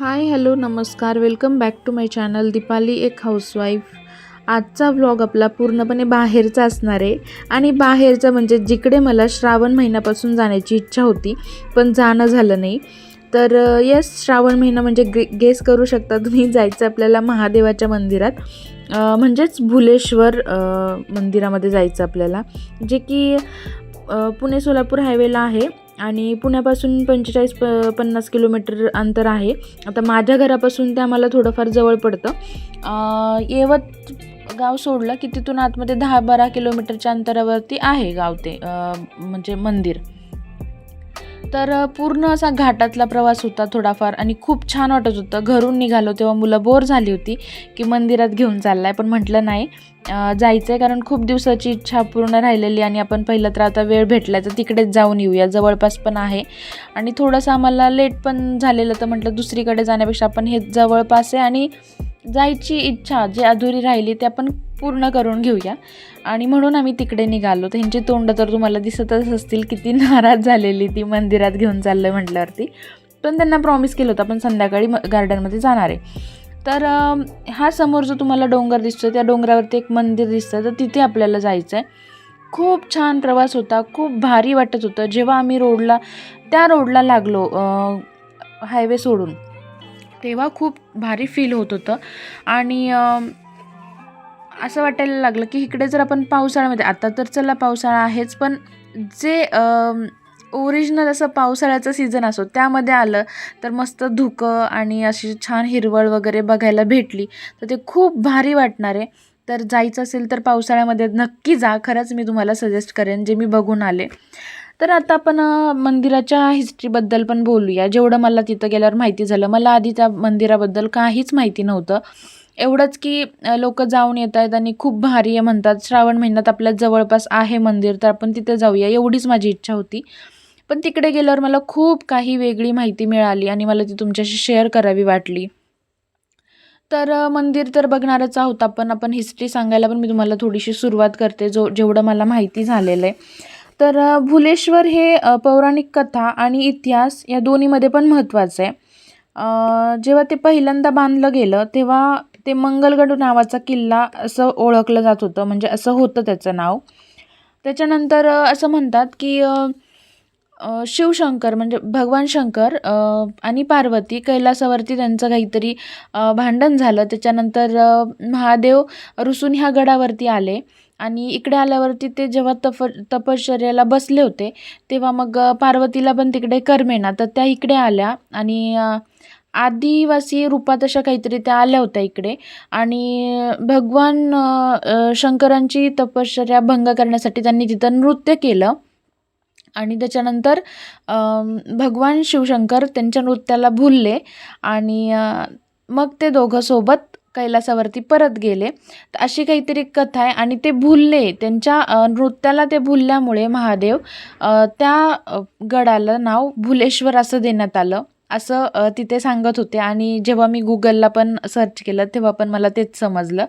हाय hello नमस्कार. Welcome back to my channel Deepali एक housewife. आजचा व्लॉग आपला पूर्णपणे बाहेरचा असणार आहे. आणि बाहेरचा म्हणजे जिकडे मला श्रावण महिन्यापासून जाण्याची इच्छा होती पण जाणं झालं नाही. तर येस श्रावण महिना म्हणजे गे गेस करू शकता तुम्ही जायचं आपल्याला महादेवाच्या मंदिरात. म्हणजेच भुलेश्वर मंदिरामध्ये जायचं आपल्याला. जे की पुणे सोलापूर हायवेला आहे. आणि पुण्यापासून पंचेचाळीस प पन्नास किलोमीटर अंतर आहे. आता माझ्या घरापासून ते आम्हाला थोडंफार जवळ पडतं. येवत यवत गाव सोडलं की तिथून आतमध्ये दहा बारा किलोमीटरच्या अंतरावरती आहे गाव ते म्हणजे मंदिर. तर पूर्ण असा घाटातला प्रवास होता थोडाफार आणि खूप छान वाटत होतं. घरून निघालो तेव्हा मुलं बोर झाली होती की मंदिरात घेऊन चाललाय पण म्हटलं नाही. जायचं आहे कारण खूप दिवसाची इच्छा पूर्ण राहिलेली आणि आपण पहिलं तर आता वेळ भेटला तर तिकडेच जाऊन येऊया. जवळपास पण आहे. आणि थोडंसं आम्हाला लेट पण झालेलं तर म्हटलं दुसरीकडे जाण्यापेक्षा आपण हे जवळपास आहे आणि जायची इच्छा जी अधुरी राहिली ते आपण पूर्ण करून घेऊया. आणि म्हणून आम्ही तिकडे निघालो. तर ह्यांची तोंड तर तुम्हाला दिसतच असतील किती नाराज झालेली ती मंदिरात घेऊन चाललं म्हटल्यावरती. पण त्यांना प्रॉमिस केलं होतं आपण संध्याकाळी म गार्डनमध्ये जाणार आहे. तर हा समोर जो तुम्हाला डोंगर दिसतो त्या डोंगरावरती एक मंदिर दिसतं तर तिथे आपल्याला जायचं आहे खूप छान प्रवास होता. खूप भारी वाटत होतं. जेव्हा आम्ही रोडला त्या रोडला लागलो हायवे सोडून तेव्हा खूप भारी फील होत होतं. आणि असं वाटायला लागलं की इकडे जर आपण पावसाळ्यामध्ये आता तर चला पावसाळा आहेच पण जे ओरिजिनल असं पावसाळ्याचं सीझन असो त्यामध्ये आलं तर मस्त धुकं आणि अशी छान हिरवळ वगैरे बघायला भेटली तर ते खूप भारी वाटणार आहे. तर जायचं असेल तर पावसाळ्यामध्ये नक्की जा खरंच मी तुम्हाला सजेस्ट करेन जे मी बघून आले. तर आता आपण मंदिराच्या हिस्ट्रीबद्दल पण बोलूया. जेवढं मला तिथं गेल्यावर माहिती झालं मला आधी त्या मंदिराबद्दल काहीच माहिती नव्हतं. एवढंच की लोक जाऊन येत आहेत आणि खूप भारी आहे म्हणतात. श्रावण महिन्यात आपल्या जवळपास आहे मंदिर तर आपण तिथे जाऊया एवढीच माझी इच्छा होती. पण तिकडे गेल्यावर मला खूप काही वेगळी माहिती मिळाली आणि मला ती तुमच्याशी शेअर करावी वाटली. तर मंदिर तर बघणारच आहोत आपण आपण हिस्ट्री सांगायला पण मी तुम्हाला थोडीशी सुरुवात करते जो जेवढं मला माहिती झालेलं आहे. तर भुलेश्वर हे पौराणिक कथा आणि इतिहास या दोन्हीमध्ये पण महत्त्वाचं आहे. जेव्हा ते पहिल्यांदा बांधलं गेलं तेव्हा ते मंगलगड नावाचा किल्ला असं ओळखलं जात होतं म्हणजे असं होतं त्याचं नाव. त्याच्यानंतर असं म्हणतात की शिवशंकर म्हणजे भगवान शंकर आणि पार्वती कैलासावरती त्यांचं काहीतरी भांडण झालं. त्याच्यानंतर महादेव रुसून ह्या गडावरती आले. आणि इकडे आल्यावरती ते जेव्हा तप तपश्चर्याला बसले होते तेव्हा मग पार्वतीला पण तिकडे करमेना तर त्या इकडे आल्या आणि आदिवासी रूपात अशा काहीतरी त्या आल्या होत्या इकडे आणि भगवान शंकरांची तपश्चर्या भंग करण्यासाठी त्यांनी तिथं नृत्य केलं आणि त्याच्यानंतर भगवान शिवशंकर त्यांच्या नृत्याला भुलले आणि मग ते दोघं सोबत कैलासावरती परत गेले. तर अशी काहीतरी कथा आहे आणि ते भुलले त्यांच्या नृत्याला ते भुलल्यामुळे महादेव त्या गडाला नाव भुलेश्वर असं देण्यात आलं. असं तिथे सांगत होते आणि जेव्हा मी गुगलला पण सर्च केलं तेव्हा पण मला तेच समजलं.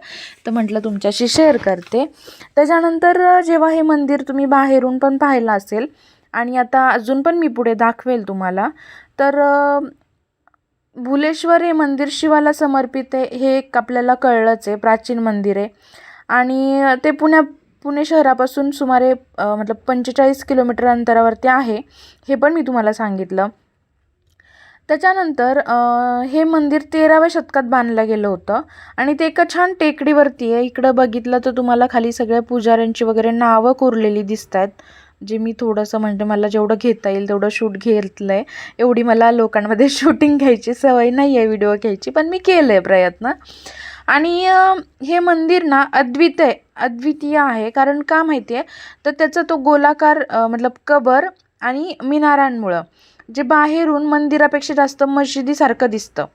तर म्हटलं तुमच्याशी शेअर करते. त्याच्यानंतर जेव्हा हे मंदिर तुम्ही बाहेरून पण पाहिलं असेल आणि आता अजून पण मी पुढे दाखवेल तुम्हाला तर भुलेश्वर हे मंदिर शिवाला समर्पित आहे हे एक आपल्याला कळलंच आहे प्राचीन मंदिर आहे. आणि ते पुण्या पुणे शहरापासून सुमारे मतलब पंचेचाळीस किलोमीटर अंतरावरती आहे हे पण मी तुम्हाला सांगितलं. त्याच्यानंतर हे मंदिर तेराव्या शतकात बांधलं गेलं होतं आणि ते एका छान टेकडीवरती आहे. इकडं बघितलं तर तुम्हाला खाली सगळ्या पुजाऱ्यांची वगैरे नावं कोरलेली दिसत आहेत जे मी थोडंसं म्हणजे मला जेवढं घेता येईल तेवढं शूट घेतलं आहे एवढी मला लोकांमध्ये शूटिंग घ्यायची सवय नाही आहे व्हिडिओ घ्यायची पण मी केलं आहे प्रयत्न. आणि हे मंदिर ना अद्वितीय अद्वितीय आहे. कारण का माहिती आहे? तर त्याचा तो गोलाकार मतलब कबर आणि मिनारांमुळं जे बाहेरून मंदिरापेक्षा जास्त मशिदीसारखं दिसतं.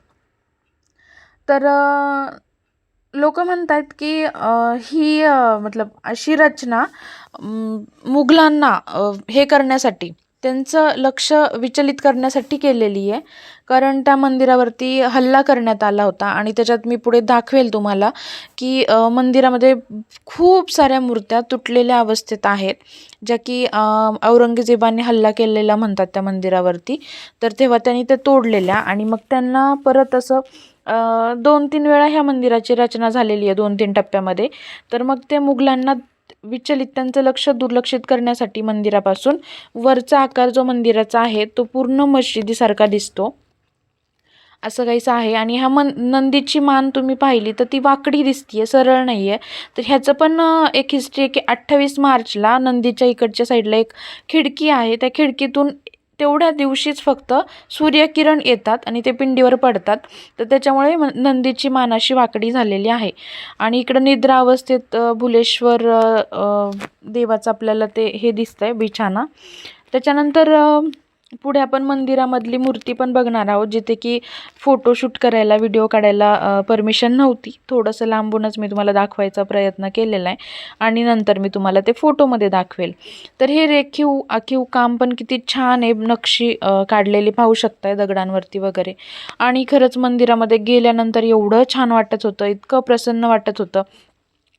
तर लोक म्हणतात की ही मतलब अशी रचना मुघलांना हे करण्यासाठी त्यांचं लक्ष विचलित करण्यासाठी केलेली आहे. कारण त्या मंदिरावरती हल्ला करण्यात आला होता आणि त्याच्यात मी पुढे दाखवेल तुम्हाला की मंदिरामध्ये खूप साऱ्या मूर्त्या तुटलेल्या अवस्थेत आहेत. ज्या की औरंगजेबाने हल्ला केलेला म्हणतात त्या मंदिरावरती. तर तेव्हा त्यांनी ते तोडलेल्या आणि मग त्यांना परत असं दोन तीन वेळा ह्या मंदिराची रचना झालेली आहे दोन तीन टप्प्यामध्ये. तर मग ते मुघलांना विचलित त्यांचं लक्ष दुर्लक्षित करण्यासाठी मंदिरापासून वरचा आकार जो मंदिराचा आहे तो पूर्ण मशिदीसारखा दिसतो. असं काहीसं आहे. आणि ह्या मन नंदीची मान तुम्ही पाहिली तर ती वाकडी दिसतीये सरळ नाही आहे तर ह्याचं पण एक हिस्ट्री आहे की अठ्ठावीस मार्चला नंदीच्या इकडच्या साईडला एक खिडकी आहे. त्या खिडकीतून तेवढ्या दिवशीच फक्त सूर्यकिरण येतात आणि ते पिंडीवर पडतात. तर त्याच्यामुळे नंदीची मानाशी वाकडी झालेली आहे. आणि इकडं निद्रा अवस्थेत भुलेश्वर देवाचं आपल्याला ते हे दिसतंय बिछाना. त्याच्यानंतर पुढे आपण मंदिरामधली मूर्ती पण बघणार आहोत जिथे की फोटोशूट करायला व्हिडिओ काढायला परमिशन नव्हती. थोडंसं लांबूनच मी तुम्हाला दाखवायचा प्रयत्न केलेला आहे आणि नंतर मी तुम्हाला ते फोटोमध्ये दाखवेल. तर हे रेखीव आखीव काम पण किती छान आहे नक्षी काढलेली पाहू शकताय दगडांवरती वगैरे. आणि खरंच मंदिरामध्ये गेल्यानंतर एवढं छान वाटत होतं इतकं प्रसन्न वाटत होतं.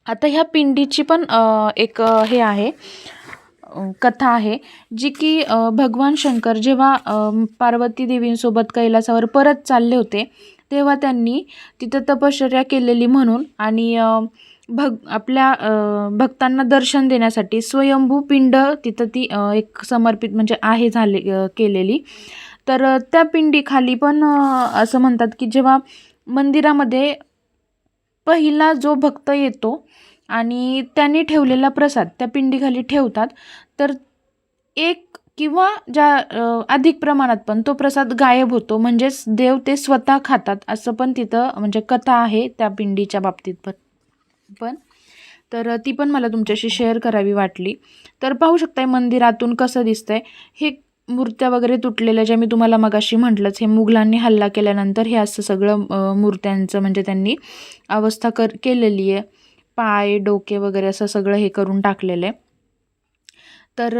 आता ह्या पिंडीची पण एक हे आहे. कथा आहे जी की भगवान शंकर जेव्हा पार्वती देवींसोबत कैलासावर परत चालले होते तेव्हा त्यांनी तिथं तपश्चर्या केलेली म्हणून आणि भग आपल्या भक्तांना दर्शन देण्यासाठी स्वयंभू पिंड तिथं ती एक समर्पित म्हणजे आहे झाले केलेली. तर त्या पिंडीखाली पण असं म्हणतात की जेव्हा मंदिरामध्ये पहिला जो भक्त येतो आणि त्यांनी ठेवलेला प्रसाद त्या पिंडीखाली ठेवतात. तर एक किंवा ज्या अधिक प्रमाणात पण तो प्रसाद गायब होतो. म्हणजेच देव ते स्वतः खातात असं पण तिथं म्हणजे कथा आहे त्या पिंडीच्या बाबतीत पण. पण तर ती पण मला तुमच्याशी शेअर करावी वाटली. तर पाहू शकताय मंदिरातून कसं दिसतंय. हे मूर्त्या वगैरे तुटलेल्या ज्या मी तुम्हाला मगाशी म्हटलंच हे मुघलांनी हल्ला केल्यानंतर हे असं सगळं मूर्त्यांचं म्हणजे त्यांनी अवस्था कर केलेली आहे. पाय डोके वगैरे असं सगळं हे करून टाकलेलं आहे. तर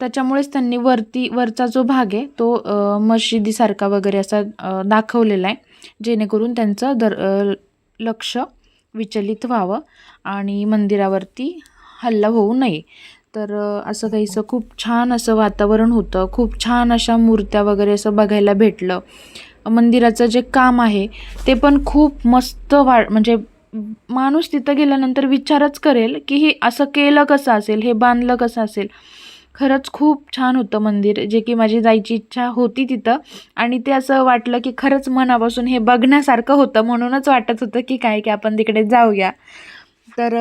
त्याच्यामुळेच त्यांनी वरती वरचा जो भाग आहे तो मशिदीसारखा वगैरे असा दाखवलेला आहे जेणेकरून त्यांचं दर लक्ष विचलित व्हावं आणि मंदिरावरती हल्ला होऊ नये. तर असं काहीसं खूप छान असं वातावरण होतं खूप छान अशा मूर्त्या वगैरे असं बघायला भेटलं. मंदिराचं जे काम आहे ते पण खूप मस्त वा म्हणजे माणूस तिथं गेल्यानंतर विचारच करेल की हे असं केलं कसं असेल? हे बांधलं कसं असेल? खरंच खूप छान होतं मंदिर जे की माझी जायची इच्छा होती तिथं. आणि ते असं वाटलं की खरंच मनापासून हे बघण्यासारखं होतं म्हणूनच वाटत होतं की काय की आपण तिकडे जाऊया. तर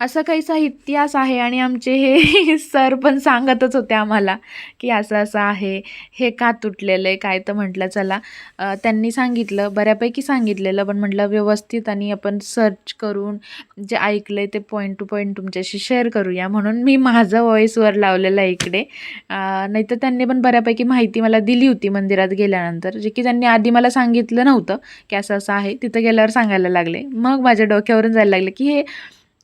असा काहीसा इतिहास आहे आणि आमचे हे सर पण सांगतच होते आम्हाला की असं असं आहे हे का तुटलेलं आहे काय तर म्हटलं चला. त्यांनी सांगितलं बऱ्यापैकी सांगितलेलं पण म्हटलं व्यवस्थित आणि आपण सर्च करून जे ऐकलं आहे ते पॉईंट टू पॉईंट तुमच्याशी शेअर करूया. म्हणून मी माझं व्हॉईसवर लावलेलं आहे इकडे. नाहीतर त्यांनी पण बऱ्यापैकी माहिती मला दिली होती मंदिरात गेल्यानंतर जे की त्यांनी आधी मला सांगितलं नव्हतं की असं असं आहे. तिथं गेल्यावर सांगायला लागले. मग माझ्या डोक्यावरून जायला लागले की हे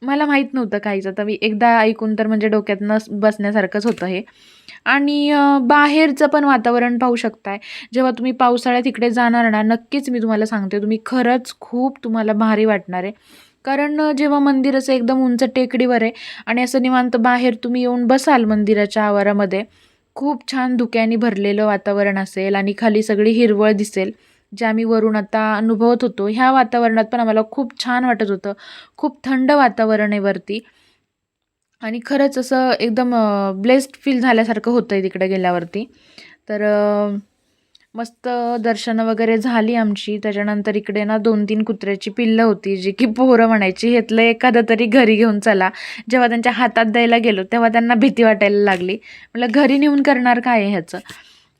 मला माहीत नव्हतं काहीच. आता मी एकदा ऐकून तर म्हणजे डोक्यात न बसण्यासारखंच होतं हे. आणि बाहेरचं पण वातावरण पाहू शकताय. जेव्हा तुम्ही पावसाळ्यात इकडे जाणार ना नक्कीच मी तुम्हाला सांगते तुम्ही खरंच खूप तुम्हाला भारी वाटणार आहे. कारण जेव्हा मंदिर असं एकदम उंच टेकडीवर आहे आणि असं निवांत बाहेर तुम्ही येऊन बसाल मंदिराच्या आवारामध्ये खूप छान धुक्याने भरलेलं वातावरण असेल आणि खाली सगळी हिरवळ दिसेल. जे आम्ही वरून आता अनुभवत होतो ह्या वातावरणात पण आम्हाला खूप छान वाटत होतं. खूप थंड वातावरण आहे वरती. आणि खरंच असं एकदम ब्लेस्ड फील झाल्यासारखं होतं आहे तिकडे गेल्यावरती. तर मस्त दर्शनं वगैरे झाली आमची. त्याच्यानंतर इकडे ना दोन तीन कुत्र्याची पिल्लं होती जी की पोरं म्हणायची हेतलं एखादं तरी घरी घेऊन चला. जेव्हा त्यांच्या हातात द्यायला गेलो तेव्हा त्यांना भीती वाटायला लागली. म्हटलं घरी नेऊन करणार काय आहे ह्याचं?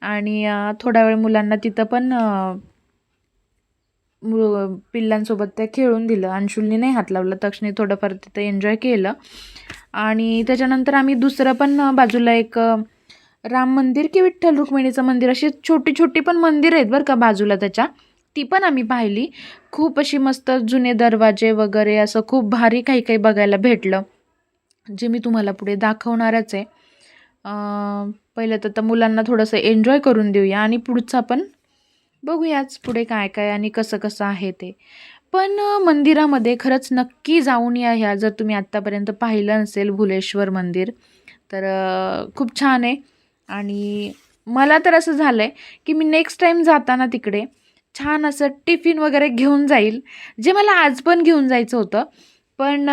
आणि थोडा वेळ मुलांना तिथं पण मु पिल्लांसोबत त्या खेळून दिलं. अंशुलनी नाही हात लावला. तक्षणी थोडंफार तिथं एन्जॉय केलं. आणि त्याच्यानंतर आम्ही दुसरं पण बाजूला एक राम मंदिर की विठ्ठल रुक्मिणीचं मंदिर अशी छोटी छोटी पण मंदिर आहेत बरं का बाजूला त्याच्या. ती पण आम्ही पाहिली. खूप अशी मस्त जुने दरवाजे वगैरे असं खूप भारी काही काही बघायला भेटलं जे मी तुम्हाला पुढे दाखवणारच आहे. पहिलं तर मुलांना थोडंसं एन्जॉय करून देऊया आणि पुढचा पण बघूयाच पुढे काय काय आणि कसं कसं आहे ते. पण मंदिरामध्ये खरंच नक्की जाऊन या ह्या जर तुम्ही आत्तापर्यंत पाहिलं नसेल भुलेश्वर मंदिर तर खूप छान आहे. आणि मला तर असं झालं आहे की मी नेक्स्ट टाईम जाताना तिकडे छान असं टिफिन वगैरे घेऊन जाईल जे मला आज पण घेऊन जायचं होतं. पण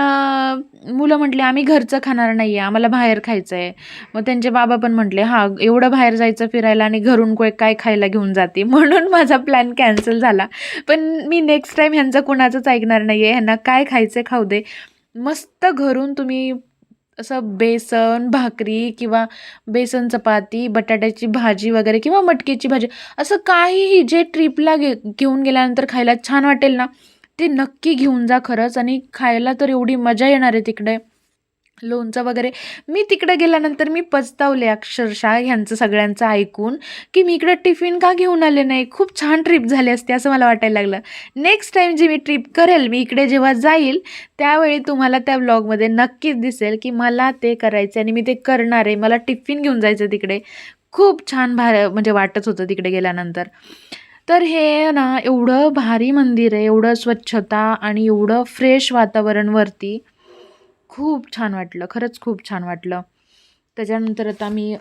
मुलं म्हटले आम्ही घरचं खाणार नाही आहे आम्हाला बाहेर खायचं आहे मग त्यांचे बाबा पण म्हटले हां एवढं बाहेर जायचं फिरायला आणि घरून कोय काय खायला घेऊन जाते. म्हणून माझा प्लॅन कॅन्सल झाला. पण मी नेक्स्ट टाईम ह्यांचं कुणाचंच ऐकणार नाही आहे ह्यांना काय खायचं खाऊ दे. मस्त घरून तुम्ही असं बेसन भाकरी किंवा बेसन चपाती बटाट्याची भाजी वगैरे किंवा मटकीची भाजी असं काहीही जे ट्रिपला गे घेऊन गेल्यानंतर खायला छान वाटेल ना ते नक्की घेऊन जा खरंच आणि खायला तर एवढी मजा येणार आहे तिकडे. लोणचं वगैरे. मी तिकडे गेल्यानंतर मी पचतावले अक्षरशः ह्यांचं सगळ्यांचं ऐकून की मी इकडे टिफिन का घेऊन आले नाही? खूप छान ट्रिप झाली असते असं मला वाटायला लागलं. नेक्स्ट टाईम जी मी ट्रिप करेल मी इकडे जेव्हा जाईल त्यावेळी तुम्हाला त्या ब्लॉगमध्ये नक्कीच दिसेल की मला ते करायचं आणि मी ते करणार आहे. मला टिफिन घेऊन जायचं तिकडे. खूप छान भार म्हणजे वाटत होतं तिकडे गेल्यानंतर. तर हे ना एवढं भारी मंदिर आहे एवढं स्वच्छता आणि एवढं फ्रेश वातावरणवरती खूप छान वाटलं खरंच खूप छान वाटलं. त्याच्यानंतर आता मी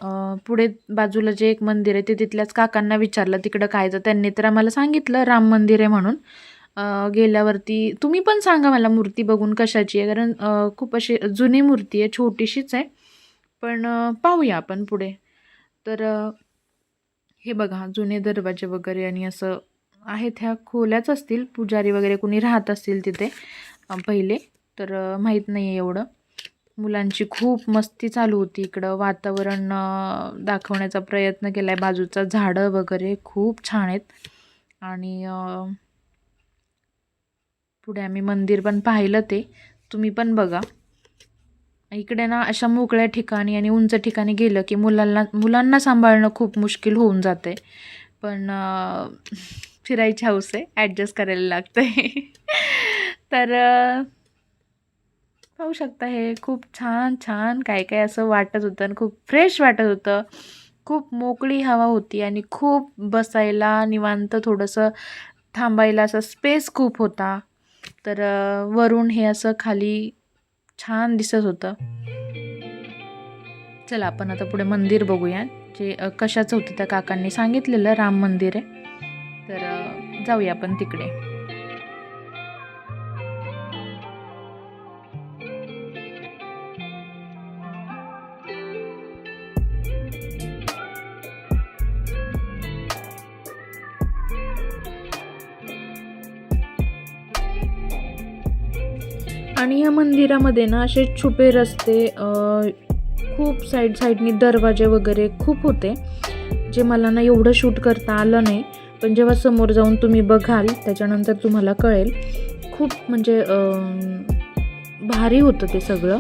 पुढे बाजूला जे एक मंदिर आहे ते तिथल्याच काकांना विचारलं तिकडं काय तर त्यांनी तर आम्हाला सांगितलं राम मंदिर आहे म्हणून. गेल्यावरती तुम्ही पण सांगा मला मूर्ती बघून कशाची आहे कारण खूप अशी जुनी मूर्ती आहे छोटीशीच आहे. पण पाहूया आपण पुढे. तर हे बघा जुने दरवाजे वगैरे आणि असं आहेत ह्या खोल्याच असतील. पुजारी वगैरे कोणी राहत असतील तिथे पहिले. तर माहीत नाही आहे एवढं. मुलांची खूप मस्ती चालू होती इकडं. वातावरण दाखवण्याचा प्रयत्न केला आहे बाजूचा झाडं वगैरे खूप छान आहेत. आणि पुढे आम्ही मंदिर पण पाहिलं ते. तुम्ही पण बघा. इकडे ना अशा मोकळ्या ठिकाणी आणि उंच ठिकाणी गेलं की मुलांना मुलांना सांभाळणं खूप मुश्किल होऊन जाते. पण फिरायची हौस आहे ॲडजस्ट करायला लागतं आहे तर पाहू शकता हे खूप छान छान काय काय असं वाटत होतं आणि खूप फ्रेश वाटत होतं. खूप मोकळी हवा होती आणि खूप बसायला निवांत थोडंसं थांबायला असं स्पेस खूप होता. तर वरून हे असं खाली छान दिसत होतं. चला आपण आता पुढे मंदिर बघूया जे कशाचं होतं त्या काकांनी सांगितलेलं राम मंदिर आहे. तर जाऊया आपण तिकडे. आणि या मंदिरामध्ये ना असे छुपे रस्ते खूप साईड साईडनी दरवाजे वगैरे खूप होते जे मला ना एवढं शूट करता आलं नाही. पण जेव्हा समोर जाऊन तुम्ही बघाल त्याच्यानंतर तुम्हाला कळेल. खूप म्हणजे भारी होतं ते सगळं.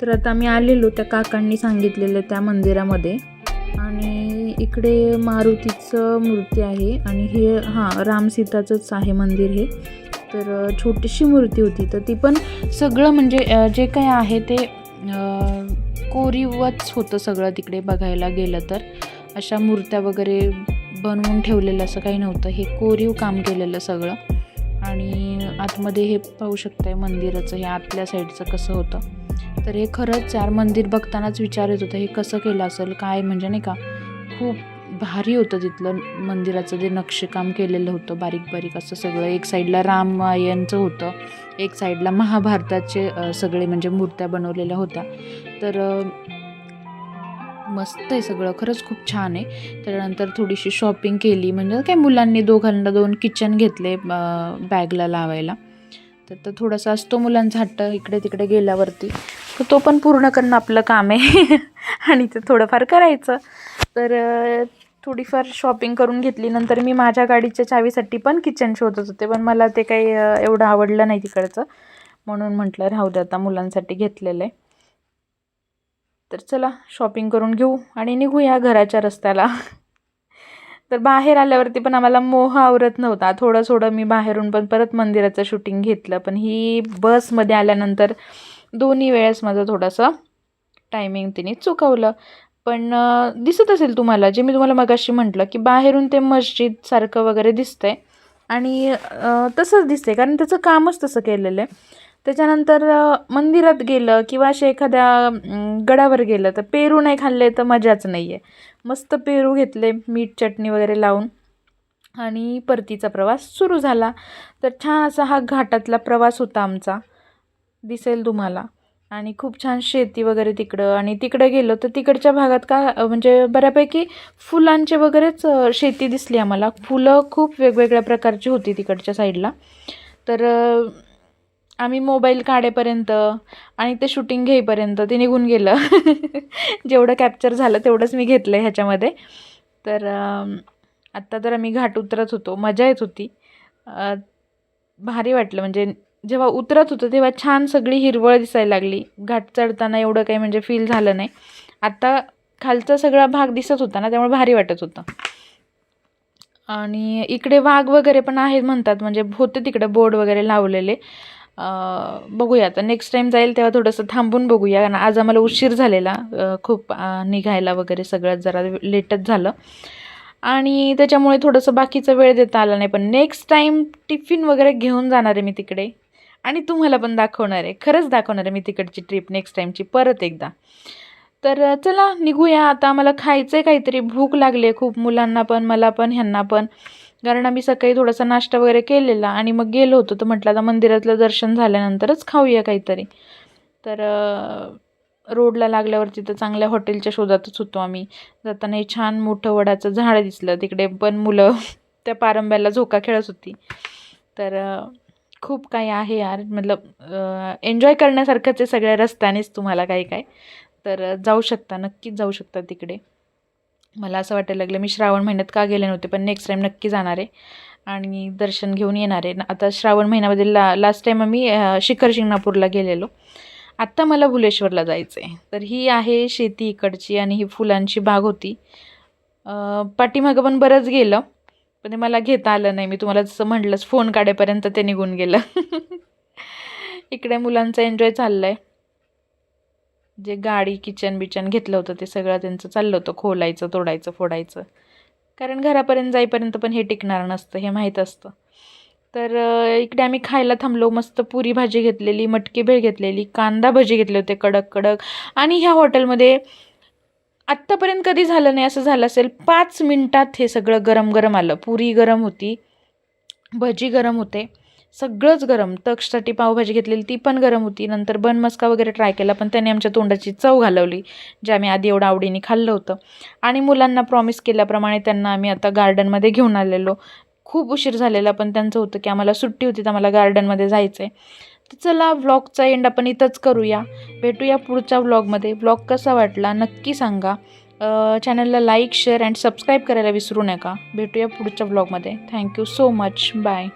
तर आता आम्ही आलेलो त्या काकांनी सांगितलेलं त्या मंदिरामध्ये. आणि इकडे मारुतीचं मूर्ती आहे आणि हे हां राम सीताचंच आहे मंदिर हे. तर छोटीशी मूर्ती होती. तर ती पण सगळं म्हणजे जे काही आहे ते कोरीवच होतं सगळं तिकडे बघायला गेलं तर. अशा मूर्त्या वगैरे बनवून ठेवलेलं असं काही नव्हतं. हे कोरीव काम केलेलं सगळं. आणि आतमध्ये हे पाहू शकताय मंदिराचं हे आतल्या साईडचं कसं होतं. तर हे खरंच यार मंदिर बघतानाच विचार येत होतं हे कसं केलं असेल काय? म्हणजे नाही का खूप भारी होतं तिथलं मंदिराचं जे नक्षीकाम केलेलं होतं बारीक बारीक असं सगळं. एक साईडला रामायणचं होतं एक साईडला महाभारताचे सगळे म्हणजे मूर्त्या बनवलेल्या होत्या. तर मस्त आहे सगळं खरंच खूप छान आहे. त्याच्यानंतर थोडीशी शॉपिंग केली म्हणजे काय मुलांनी दोघांना दोन किचन घेतले बॅगला लावायला. तर तो थोडासा असतो मुलांचा हट्ट इकडे तिकडे गेल्यावरती. तर तो पण पूर्ण करणं आपलं काम आहे. आणि ते थोडंफार करायचं. तर थोडीफार शॉपिंग करून घेतली. नंतर मी माझ्या गाडीच्या चावीसाठी पण किचन शोधत होते. पण मला ते काही एवढं आवडलं नाही तिकडचं. म्हणून म्हटलं राहू दे आता मुलांसाठी घेतलेलं आहे. तर चला शॉपिंग करून घेऊ आणि निघूया घराच्या रस्त्याला. तर बाहेर आल्यावरती पण आम्हाला मोह आवरत नव्हता. थोडं थोडं मी बाहेरून पण परत मंदिराचं शूटिंग घेतलं. पण ही बसमध्ये आल्यानंतर दोन्ही वेळेस माझं थोडंसं टायमिंग तिने चुकवलं. पण दिसत असेल तुम्हाला जे मी तुम्हाला मगाशी म्हटलं की बाहेरून ते मस्जिदसारखं वगैरे दिसतंय. आणि तसंच दिसतंय कारण त्याचं कामच तसं केलेलं आहे. त्याच्यानंतर मंदिरात गेलं किंवा असे एखाद्या गडावर गेलं तर पेरू नाही खाल्ले तर मजाच नाही आहे मस्त पेरू घेतले मीठ चटणी वगैरे लावून. आणि परतीचा प्रवास सुरू झाला. तर छान असा हा घाटातला प्रवास होता आमचा. दिसेल तुम्हाला. आणि खूप छान शेती वगैरे तिकडं. आणि तिकडं गेलो तर तिकडच्या भागात का म्हणजे बऱ्यापैकी फुलांचे वगैरेच शेती दिसली आम्हाला. फुलं खूप वेगवेगळ्या प्रकारची होती तिकडच्या साईडला. तर आम्ही मोबाईल काढेपर्यंत आणि ते शूटिंग घेईपर्यंत ते निघून गेलं. जेवढं कॅप्चर झालं तेवढंच मी घेतलं आहे ह्याच्यामध्ये. तर आत्ता तर आम्ही घाट उतरत होतो. मजा येत होती. भारी वाटलं. म्हणजे जेव्हा उतरत होतं तेव्हा छान सगळी हिरवळ दिसायला लागली. घाट चढताना एवढं काही म्हणजे फील झालं नाही. आत्ता खालचा सगळा भाग दिसत होता ना त्यामुळे भारी वाटत होतं. आणि इकडे वाघ वगैरे पण आहेत म्हणतात. म्हणजे होते तिकडे बोर्ड वगैरे लावलेले. बघूया. आता नेक्स्ट टाईम जाईल तेव्हा थोडंसं थांबून बघूया. कारण आज आम्हाला उशीर झालेला खूप निघायला वगैरे सगळं जरा लेटच झालं. आणि त्याच्यामुळे थोडंसं बाकीचा वेळ देता आला नाही. पण नेक्स्ट टाईम टिफिन वगैरे घेऊन जाणार आहे मी तिकडे. आणि तुम्हाला पण दाखवणार आहे. खरंच दाखवणार आहे मी तिकडची ट्रिप नेक्स्ट टाईमची परत एकदा. तर चला निघूया. आता मला खायचं आहे काहीतरी. भूक लागली आहे खूप. मुलांना पण मला पण ह्यांना पण. कारण आम्ही सकाळी थोडासा नाश्ता वगैरे केलेला आणि मग गेलो होतो. तर म्हटलं आता मंदिरातलं दर्शन झाल्यानंतरच खाऊया काहीतरी. तर रोडला लागल्यावरती तर चांगल्या हॉटेलच्या शोधातच होतो आम्ही. जाताना हे छान मोठं वडाचं झाड दिसलं. तिकडे पण मुलं त्या पारंब्याला झोका खेळत होती. तर खूप काही आहे यार. मतलब एन्जॉय करण्यासारखंच आहे सगळ्या रस्त्यानेच तुम्हाला काही काय तर जाऊ शकता. नक्कीच जाऊ शकता तिकडे. मला असं वाटायला लागलं मी श्रावण महिन्यात का गेले नव्हते पण नेक्स्ट टाईम नक्की जाणार आहे. आणि दर्शन घेऊन येणार आहे. आता श्रावण महिन्यामध्ये ला लास्ट टाईम आम्ही शिखर शिंगणापूरला गेलेलो. आत्ता मला भुलेश्वरला जायचं आहे तर ही आहे शेती इकडची आणि ही फुलांची बाग होती. पाठीमागं पण बरंच गेलं पण ते मला घेता आलं नाही. मी तुम्हाला जसं म्हटलंच फोन काढेपर्यंत ते निघून गेलं. इकडे मुलांचा एन्जॉय चालला आहे जे गाडी किचन बिचन घेतलं होतं ते सगळं त्यांचं चाललं होतं खोलायचं तोडायचं फोडायचं. कारण घरापर्यंत जाईपर्यंत पण हे टिकणार नसतं हे माहीत असतं. तर इकडे आम्ही खायला थांबलो मस्त पुरी भाजी घेतलेली मटकी भेळ घेतलेली कांदा भजी घेतले होते कडक कडक. आणि ह्या हॉटेलमध्ये आत्तापर्यंत कधी झालं नाही असं झालं असेल पाच मिनटात हे सगळं गरम गरम आलं. पुरी गरम होती भजी गरम होते. सगळंच गरम. तक्षसाठी पावभाजी घेतलेली ती पण गरम होती. नंतर बन मस्का वगैरे ट्राय केला पण त्याने आमच्या तोंडाची चव घालवली जे आम्ही आधी एवढं आवडीने खाल्लं होतं. आणि मुलांना प्रॉमिस केल्याप्रमाणे त्यांना आम्ही आता गार्डनमध्ये घेऊन आलेलो. खूप उशीर झालेला पण त्यांचं होतं की आम्हाला सुट्टी होती तर आम्हाला गार्डनमध्ये जायचं आहे तर चला व्लॉगचा एंड आपण इथंच करूया. भेटूया पुढच्या व्लॉगमध्ये व्लॉग कसा वाटला नक्की सांगा. चॅनलला लाईक शेअर अँड सबस्क्राईब करायला विसरू नका. भेटूया पुढच्या व्लॉगमध्ये thank you so much bye